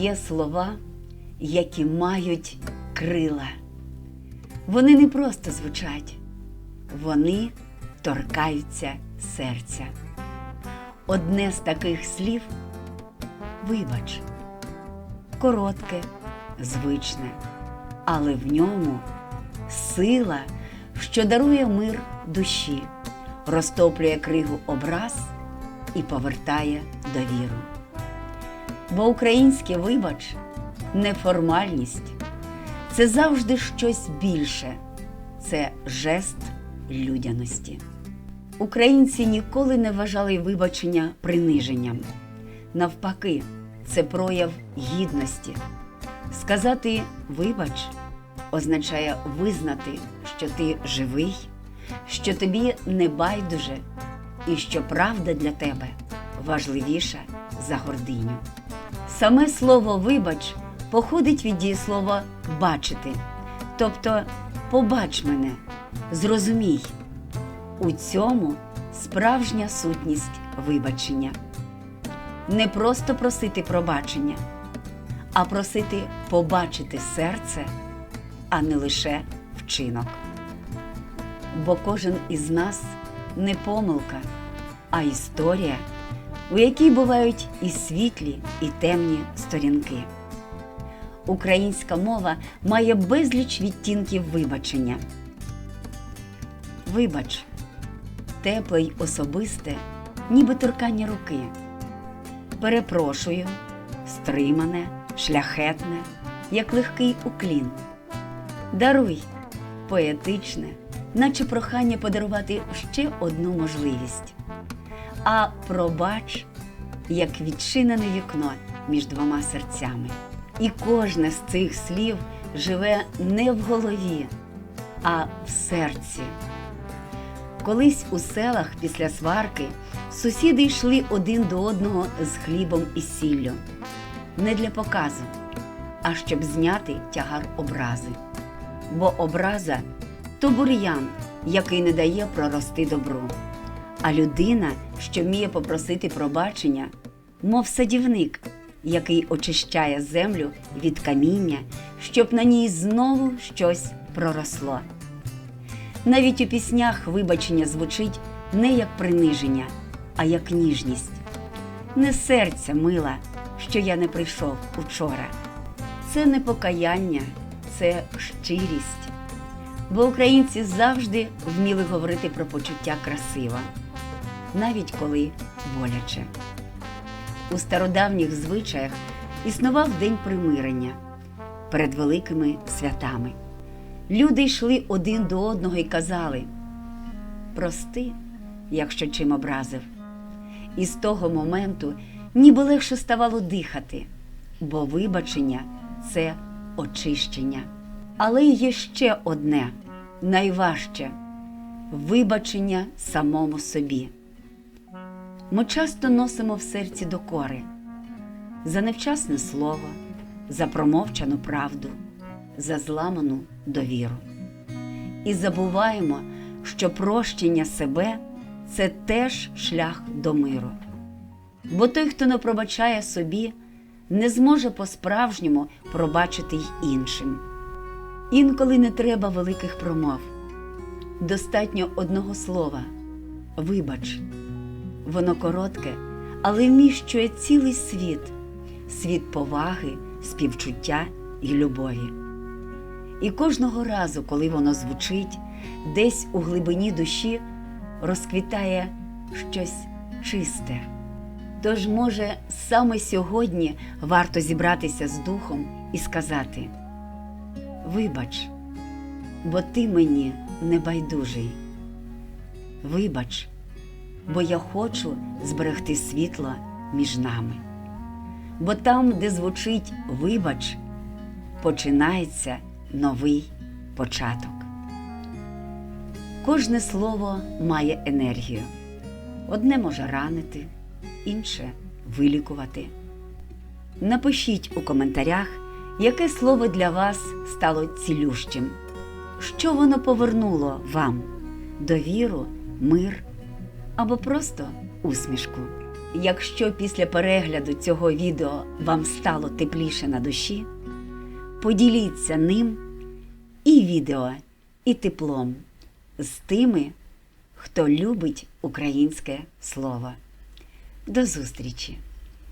Є слова, які мають крила. Вони не просто звучать, вони торкаються серця. Одне з таких слів вибач, коротке, звичне, але в ньому сила, що дарує мир душі, розтоплює кригу образ і повертає довіру. Бо українське вибач не формальність, це завжди щось більше, це жест людяності. Українці ніколи не вважали вибачення приниженням. Навпаки, це прояв гідності. Сказати вибач означає визнати, що ти живий, що тобі не байдуже і що правда для тебе важливіша за гординю. Саме слово вибач походить від дієслова бачити, тобто побач мене, зрозумій. У цьому справжня сутність вибачення. Не просто просити пробачення, а просити побачити серце, а не лише вчинок. Бо кожен із нас не помилка, а історія, у якій бувають і світлі, і темні сторінки. Українська мова має безліч відтінків вибачення. Вибач, тепле й особисте, ніби торкання руки. Перепрошую, стримане, шляхетне, як легкий уклін. Даруй, поетичне, наче прохання подарувати ще одну можливість. А пробач, як відчинене вікно між двома серцями. І кожне з цих слів живе не в голові, а в серці. Колись у селах після сварки сусіди йшли один до одного з хлібом і сіллю. Не для показу, а щоб зняти тягар образи. Бо образа то бур'ян, який не дає прорости добру. А людина, що вміє попросити пробачення, мов садівник, який очищає землю від каміння, щоб на ній знову щось проросло. Навіть у піснях вибачення звучить не як приниження, а як ніжність. Не серця мила, що я не прийшов учора. Це не покаяння, це щирість. Бо українці завжди вміли говорити про почуття красиво, навіть коли боляче. У стародавніх звичаях існував день примирення перед великими святами. Люди йшли один до одного і казали прости, якщо чим образив. І з того моменту ніби легше ставало дихати, бо вибачення це очищення. Але є ще одне найважче вибачення самому собі. Ми часто носимо в серці докори за невчасне слово, за промовчану правду, за зламану довіру. І забуваємо, що прощення себе це теж шлях до миру. Бо той, хто не пробачає собі, не зможе по-справжньому пробачити й іншим. Інколи не треба великих промов. Достатньо одного слова вибач. Воно коротке, але вміщує цілий світ, світ поваги, співчуття і любові. І кожного разу, коли воно звучить, десь у глибині душі розквітає щось чисте. Тож, може, саме сьогодні варто зібратися з духом і сказати: Вибач, бо ти мені не байдужий. Вибач, бо я хочу зберегти світло між нами. Бо там, де звучить вибач, починається новий початок. Кожне слово має енергію. Одне може ранити, інше вилікувати. Напишіть у коментарях, яке слово для вас стало цілющим, що воно повернуло вам довіру, мир або просто усмішку. якщо після перегляду цього відео вам стало тепліше на душі, поділіться ним і відео, і теплом з тими, хто любить українське слово. До зустрічі!